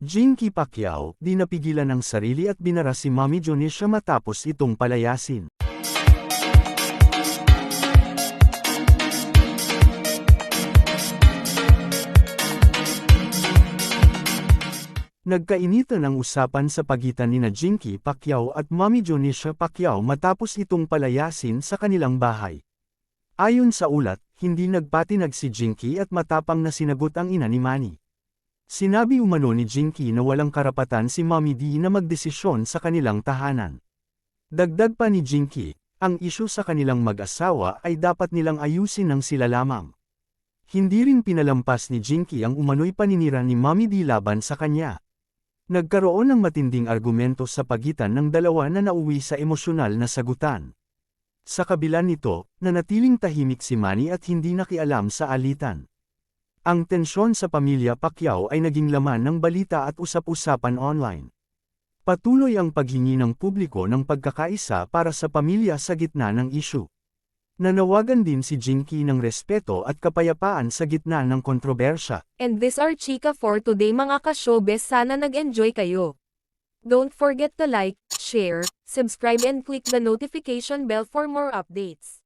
Jinky Pacquiao, di napigilan sarili at binara si Mami Jonisha matapos itong palayasin. Nagkainitan ang usapan sa pagitan ni na Jinky Pacquiao at Mami Jonisha Pacquiao matapos itong palayasin sa kanilang bahay. Ayon sa ulat, hindi nagpatinag si Jinky at matapang na sinagot ang ina ni Manny. Sinabi umano ni Jinky na walang karapatan si Mommy D na magdesisyon sa kanilang tahanan. Dagdag pa ni Jinky, ang isyu sa kanilang mag-asawa ay dapat nilang ayusin ng sila lamang. Hindi rin pinalampas ni Jinky ang umano'y paninira ni Mommy D laban sa kanya. Nagkaroon ng matinding argumento sa pagitan ng dalawa na nauwi sa emosyonal na sagutan. Sa kabila nito, nanatiling tahimik si Manny at hindi nakialam sa alitan. Ang tensyon sa pamilya Pacquiao ay naging laman ng balita at usap-usapan online. Patuloy ang paghingi ng publiko ng pagkakaisa para sa pamilya sa gitna ng isyu. Nanawagan din si Jinky ng respeto at kapayapaan sa gitna ng kontrobersya. And this are Chika for today mga ka-showbiz sana nag-enjoy kayo. Don't forget to like, share, subscribe and click the notification bell for more updates.